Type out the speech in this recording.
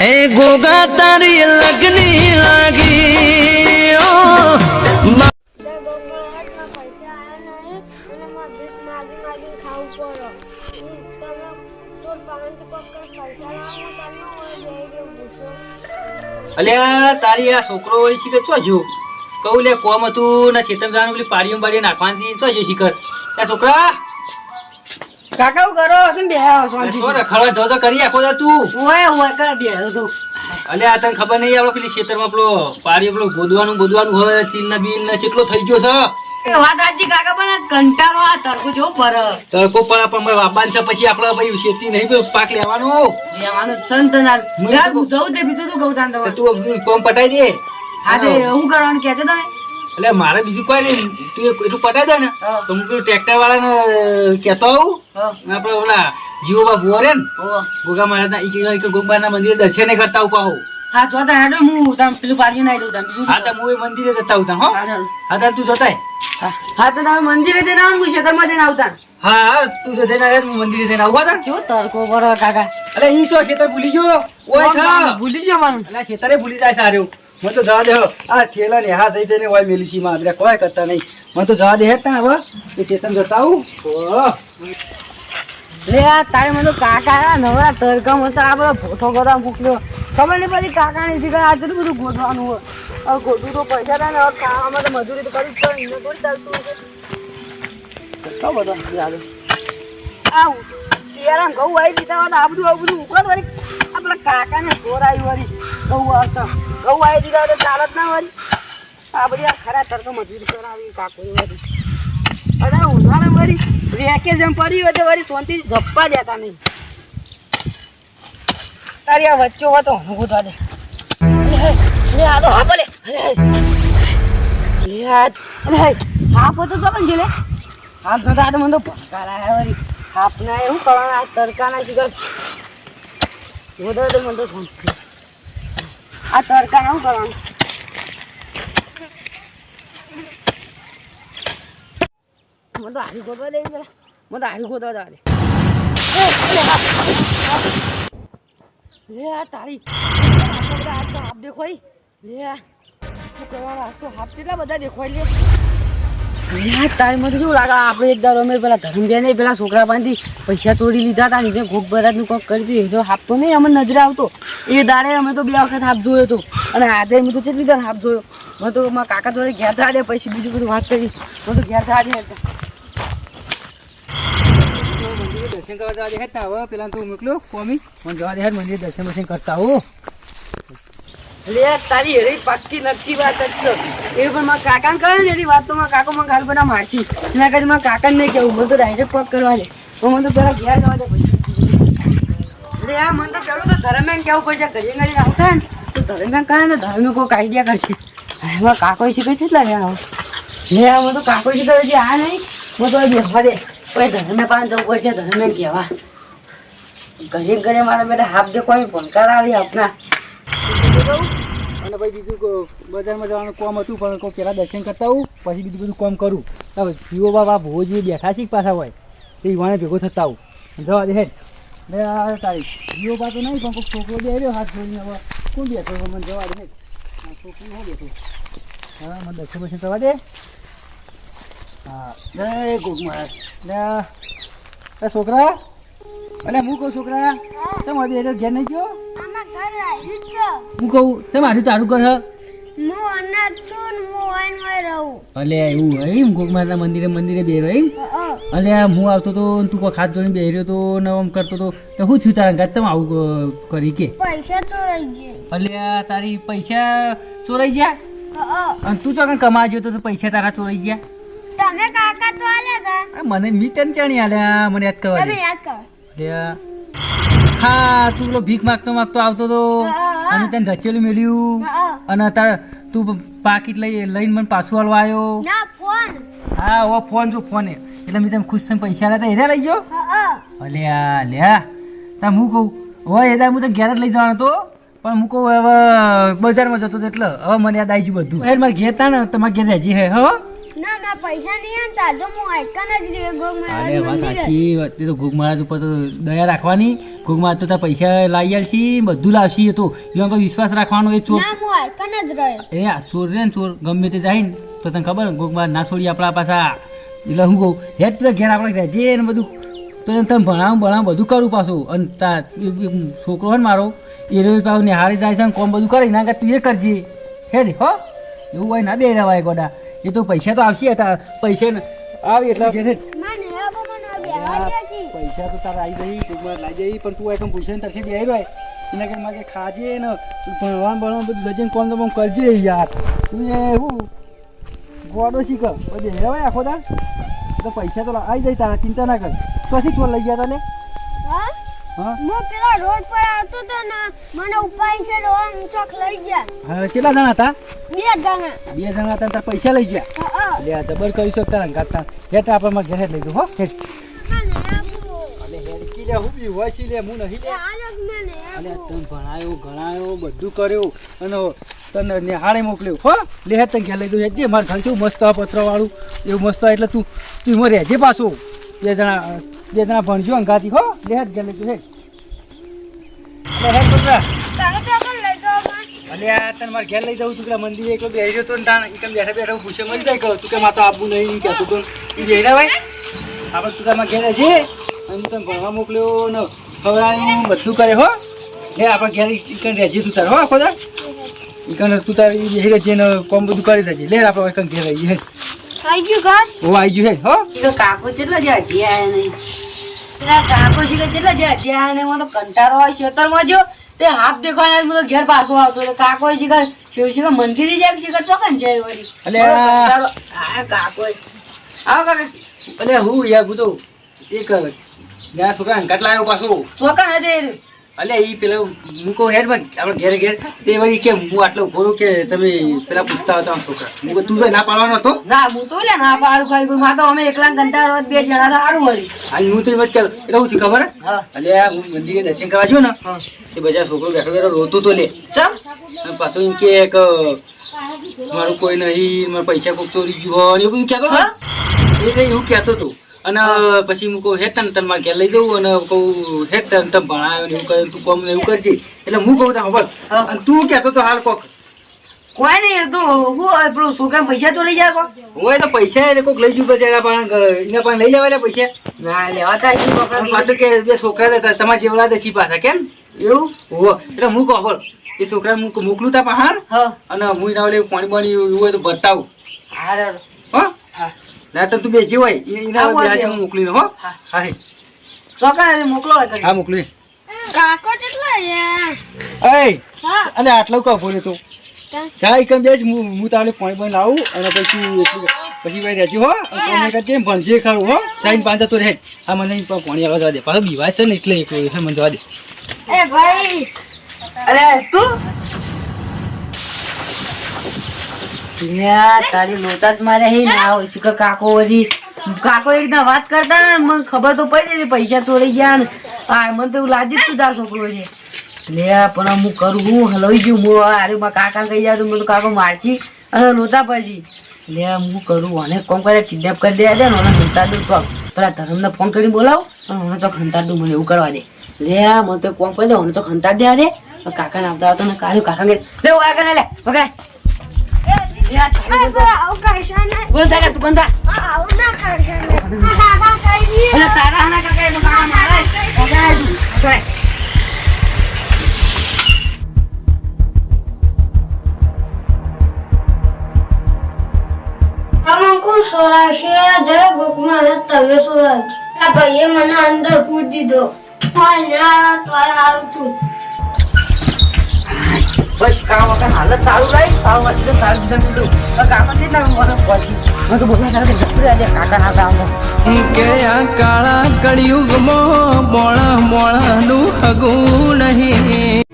એ ગોગા તારી લગની લાગી અલ્યા તારી આ છોકરો વળી શીખર ચો કહું લે, કોમ હતું ના ચેતન પેલી પાડીઓ બાડીઓ નાખવાની ચો જો શીખર? છોકરા કાકા હું કરો? તું બે શાંતિ શું રખડવા જો તો કરી આખો તો તું? ઓય ઓય કર બે તો. અલે આ તને ખબર નહીં આપણો પેલી ખેતરમાં આપણો પાડી આપણો ગોદવાનું ગોદવાનું હોય ચીલ ના બીલ ના કેટલો થઈ ગયો છે? વાત આજી કાકા પણ કંટાળો આ તરકો જો પર તડકો પર પણ વાબાન છે પછી આપણે ભાઈ ખેતી નહીં પાક લેવાનો. લેવાનો સંત ના હું જઉં તે બીજું તું કહું તાન તો તું કોમ પટાઈ દે. આજે હું કરવાનું કે છે તમે? એટલે મારે બીજું કોઈ નહીં. તું એક- એટલું પટાઈ દે ને. તો હું પેલું ટ્રેક્ટર વાળાને કહેતો આવું. આપણે ઓલા જીવો બાબુ રે ને ગોગા મહારાજના ઈ કે ગોગમાના મંદિરે દર્શન કરતા ઊભા હોઉં હા જોતા હેડો હું. તમ પેલું પાડી નાઈ દઉં તમ બીજું હા તો હું મંદિરે જતા આવતા હો. હા તાર તું જતા હા. તો તમે મંદિરે જઈને આવો હું ખેતરમાં જઈને આવતા હા હા તું જતા ના હું મંદિરે જઈને આવવા હતા જો તરકો બરો કાકા. અલે ઈ છો શેતર ભૂલી ગયો? ઓય છે. ભૂલી જવાનું. અલે શેતરે ભૂલી જાય સારું. મને તો જવા દે. આ ઠેલા ને હા જઈ જઈને હોય મેલી છી માં કોઈ કરતા નહીં. મને તો જવા દે હે તા હવે. એ ચેતન જતા આવું. લે આ તારે મને તો કાકા નવરા તરકામાં તો આ ભોથો કરવા મોકલ્યો ખબર નહીં પછી કાકા ને શીખર આ કેટલું બધું ગોઠવાનું હોય. હવે ગોઠવું તો પૈસા થાય ને હવે ખાવામાં તો મજૂરી તો કરી જ પડે એને થોડી ચાલતું હશે. બધો આ શિયાળામાં ઘઉં આવી દીધા હતા તો આ બધું આ બધું ઉકળ વળી આ પેલા કાકાને ઘોર આવી વળી ઘઉં આવતા ઘઉં આવી દીધા હતા તો જ ના વળી. આ બધી આ ખરા તરતો મજૂરી કરાવી કાકો વળી. અરે ઉનાળા વળી વેકેશન પડ્યું તો વળી સોનથી જપ્પા દેતા નહીં. તારી આ વચ્ચે હતો હું ગોતવા દે. આ તો હા બોલે. લે આ, અરે હાફ હતો તો પણ આ તો મને તો ભંકાર આવ્યા વળી. હાફ એવું કરવાનું, આ તડકાના શિકાર વધારે તો મને તો શાંતિ આ તડકાના શું કરવાનું? મને તો હારી ગોતવા દે પેલા. મને તો હારી ગોતવા દે. લે આ તારી હાથ તો હાફ દેખોય. લે આ. કરવાના? હાથ તો હાફ કેટલા બધા દેખોય લે. તારી મને શું લાગે, આપણે એક દાડો અમે પેલા ધર્મભાઈ પેલા છોકરા પાસેથી પૈસા ચોરી લીધા હતા ને ગોપ બરાતનું કોક કરી દીધું. તો હાફ નહીં, અમને નજરે આવતો. એ દાડે અમે તો બે વખત હાફ જોયો હતો અને આજે મેં તો કેટલી વાર હાફ જોયો. મેં તો કાકા જોડે ઘેર જાડે પછી બીજું બધું વાત કરી. મેં તો ઘેર જાડે દર્શન કરવા જવા દે તા હવે પેલા તું મોકલો, કોમી. મને જવા દે મંદિરે દર્શન વર્શન કરતા આવું. લે, તારી એરી પાક્કી નક્કી વાત જ છે. એ પણ મારા કાકાને કહે ને, એની વાત તો મારા કાકો મને ગાલ બધા મારશી એના મારા કાકાને નહીં કેવું મને ડાયરેક્ટ પગ કરવા દે. તો મને તો પેલા ઘેર જવા દે પછી. લે, આ મને તો પેલું તો ધર્મેન કેવું પડશે? ઘરે ઘરે આવતા ને, તો ધર્મેન કહે ને ધર્મે કોઈક આઈડિયા કરશે. એમાં કાકો શીખે કેટલા લે લે, આ મને તો કાકો શીખે હજી આ નહીં. મને તો બેસવા દે. કોઈ ધર્મે પાસે જવું પડશે ધર્મે કહેવા ઘરે ઘરે મારા બેટા હાફ દે કોઈ ભણકાર આવી આપના. અને ભાઈ બીજું બજારમાં જવાનું કોમ હતું, પણ કોઈ પહેલાં દર્શન કરતા હોઉં પછી બીજું બધું કોમ કરું. હવે જીવો બાબા ભોજ જીવો બેઠા છે પાછા હોય. તે યુવાને ભેગો થતા આવું. જવા દે હેડ. ને આ તારીખ જીવો બા તો નહીં, પણ કોઈ છોકરો બે આવ્યો, હાથ ધોઈને હવે કોણ બેઠો મને જવા દે હેડ. છોકરી હું બેઠો હા, મને દર્શન બર્શન કરવા દે. હા. જય ગોગ મહારાજ. છોકરા? અલે, હું કહું છોકરા? તમે બે ઘેર નહીં ગયો? આમાં ઘર આવ્યું છે. હું કહું તમે મારું તારું કર હું? છું ને હું રહું. અલે એવું હોય એમ? મંદિરે મંદિરે બે અલે હું આવતો તો ને તું કોઈ હાથ જોઈને બે રહ્યો તો ને આમ કરતો તો તો હું છું તારા ગાત તમે આવું કરી કે? પૈસા ચોરાઈ ગયા. અલે આ તારી પૈસા ચોરાઈ ગયા? અને તું ચોકન કમાવા ગયો તો પૈસા તારા ચોરાઈ ગયા? તમે કાકા તો આલ્યા હતા મને મી તને ચાણી આલ્યા મને યાદ કરવા તમે યાદ કરો. અલે આ- હા તું પેલો ભીખ માગતો માગતો આવતો તો. અમે અને તને રચેલું મેલ્યું. અને તાર તું પાકીટ લઈ લઈને મને પાછું હાલવા આવ્યો હા ઓ ફોન જો ફોન. એટલે મેં તમે ખુશ થઈને પૈસા લેતા એને લઈ ગયો? અ, આ લે તા હું કહું? હવે એ હું તને ઘેર જ લઈ જવાનો હતો. પણ હું કહું હવે બજારમાં જતો હતો એટલે હવે મને યાદ આવી ગયું બધું. એ મારે ઘેર તા ને તમારે ઘેર રહેજી હે હો. ના ના પૈસા નહીં આનતા જો હું આઈકન જ રે ગોગ અરે વાત સાચી વાત તો ઘોગ મહારાજ ઉપર તો દયા રાખવાની. ઘોગ મહારાજ તો તાર પૈસા લાવી આલશી બધું લાવશી તો. એના પર વિશ્વાસ રાખવાનો એ ચોર. ના હું આઈકન જ રહે એ ચોર રે ને ચોર ગમે તે જાય ને તો તને ખબર ઘોગ મહારાજ ના છોડી આપણા પાછા. એટલે હું કહું હે તો ઘેર આપણે રહેજે ને બધું. તો એને તમે ભણાવું ભણાવું બધું કરું પાછું. અને તા છોકરો હોય ને મારો એ રોજ પાછું નિહાળી જાય છે ને કોમ બધું કરે ના તું એ કરજે. હે ને હો? એવું હોય ના બે રહેવાય ગોડા. એ તો પૈસા તો આવશે હતા પૈસા ને આવે એટલે પૈસા તો તારા આવી જઈ ટૂંકમાં લાવી જઈ પણ તું એકમ પૂછે ને તરસી બે રહ્યો એના કે માગે ખાજે ને ભણવાનું ભણવાનું બધું લજે કોમ તો કરજે યાર. તું એ હું ગોડો શીખ પછી હેરાવાય આખો તાર? તો પૈસા તો આવી જાય તારા ચિંતા ના કર. પછી ચોર લઈ ગયા તને? હા હા? પેલા રોડ પર આવતો તો ને મને ઉપાય છે રોમ ચોક લઈ ગયા. હા કેટલા જણા હતા? બે જણા. બે જણા હતા તાર પૈસા લઈ ગયા? હા આ જબર કરી શકતા તારા ગાતા આપણે મારા ઘરે લઈ ગયો હો. હેઠ મને હેડ કી લે હું બી હોય છી લે હું નહીં એ આલક મને અલે ભણાયો ગણાયો બધું કર્યું. અને તને નિહાળે મોકલ્યું. હો લે હેડ તને ઘેર લઈ દઉં હેડ જે મારે ઘર મસ્ત પત્રવાળું એવું મસ્ત એટલે તું તું એમાં રહેજે પાછું. બે જણા બે જણા ભણજો અંગાતી હો. લે હેડ ઘેર લઈ હેડ. લે હેડ છોકરા. તારે તો પણ લઈ દો પણ અલે આ તને મારે ઘેર લઈ જાઉં તું પેલા મંદિરે એકલો બેસી રહ્યો તો ને તાણ. એકમ બેઠા બેઠા હું પૂછે મળી જાય કહું તું કે મારે તો આપવું નહીં એમ તો. એ બેહરા ભાઈ. આપણે તું તારમાં ઘેર રહેજે અને હું તને ભણવા મોકલ્યો ને ખવડાવ્યું બધું કરે હો. લે આપણે ઘેર ઈકન રહેજે તું તાર હો આખો તું તાર એ રહેજે ને કોમ બધું કરી દેજે. લે આપણે ઈકન ઘેર રહીએ થઈ ગયું ઘર? હો આવી ગયું હે હો? તો કાકો કેટલા જ્યાં હજી આયા નહીં પેલા કાકો છે કેટલા જ્યાં હજી આયા નહીં મને તો કંટાળો હોય ખેતરમાં જો તે હાફ દેખાય મને ઘેર પાછો આવતો એટલે કાકો છે કે શિવ શિવ મંદિરે જાય છે કે ચોકન જાય વળી. આ- કાકો આવો કાકા. અલે હું યાર હું તો એક ત્યાં છોકરા અંકાટ લાવ્યો પાછું. ચોકન હતી અલે ઈ પેલા હું કહું હેડમાં આપણે ઘેર ઘેર. તે વળી કે હું આટલો ઊભો કે તમે પેલા પૂછતા હતા છોકરા. હું કહું, તું તો ના પાડવાનો હતો? ના હું તો લે ના પાડું ખાઈ મા તો અમે એકલા કંટાળો બે જણા સારું મળી અને હું તો એમ જ એટલે હું ખબર હા? અલે હું મંદિરે દર્શન કરવા ગયો ને તે બધા છોકરો બેઠો બેઠો રોતો તો લે. ચમ? પાછું એમ કે એક મારું કોઈ નહીં મારા પૈસા કોક ચોરી ગયું હોય એવું બધું કહેતો હતો એ એવું કહેતો હતો અને પછી હું કહું હેતન તન મારે લઈ જવું અને કહું હેતન તમ ભણાયો ને એવું કરે તું કોમ ને એવું કરજે. એટલે હું કહું તા ખબર હા. અને તું કહેતો તો હાલ કોક. કોઈ નહીં તો હું પેલું છોકરા પૈસા તો લઈ જાય કો હોય તો પૈસા એટલે કોક લઈ જવું એના પણ એને પણ લઈ લેવા પૈસા. ના લેવાતા છોકરા પાછું કે બે છોકરા હતા તમારા જેવડા દસી પાછા કેમ? એવું? હોવો એટલે હું કહું બોલ. એ છોકરાને મોકલું તા પહાડ હા. અને હું એના પાણી પાણી એવું હોય તો બતાવું. હા હો? હા. ના તો તું બેજી હોય એના હા, હું મોકલી દઉં હો. હા. ચોકા મોકલો હા મોકલી. કાકો કેટલા હા. અલે આટલું કહો બોલે તું? જા એકમ બેજ હું હું તારે પાણી બાણી લાવું અને પછી એટલું પછી ભાઈ રહેજો હો. તમે કરજે ભણજે ખરું હો. જઈને પાંચ તો રહે. આ મને પાણી આવવા જવા દે. પાછો બીવાય છે ને એટલે એક મને જવા દે. એ ભાઈ. અરે તું? તારી લોતા જ મારે હી, ના હોય છે કાકો વળી. કાકો એ રીતના વાત કરતા મને ખબર તો પડી હતી, પૈસા ચોરી ગયા ને. હા મને તો એવું જ તું તાર છોકરો છે લે, આ, પણ હું કરું, હું હલવી ગયું, હું અરે કાકા કહી જાય તો કાકો મારજી અને લોતા પછી. લે, આ, હું કરું, અને કોમ કરે કિડનેપ કરી દે ને મને હંતા ચોક. પેલા ધરમને ફોન કરી બોલાવ, અને મને ચોક હંતા દઉં મને એવું કરવા દે. લે, આ, મને તો કોમ કરી દે મને ચોક હંતા દે દે. કાકા આવતા આવતા ને કાઢ્યું કાકા લે લે વાય કરે લે, પકડાય. સોરાશે જય ભૂખમાં તમે સોરાજ આ ભાઈએ મને અંદર પૂછી દો. હા ના તો હારું છું. બસ કામ વગર હાલત સારું કામ વચ્ચે તો સારું દીધું દીધું કાકા છે ને મને પછી મેં તો બધા સાથે જતું રહ્યા કાકા ના કામ કે આ કાળા કળિયુગમાં મોણા મોણાનું હગું નહીં.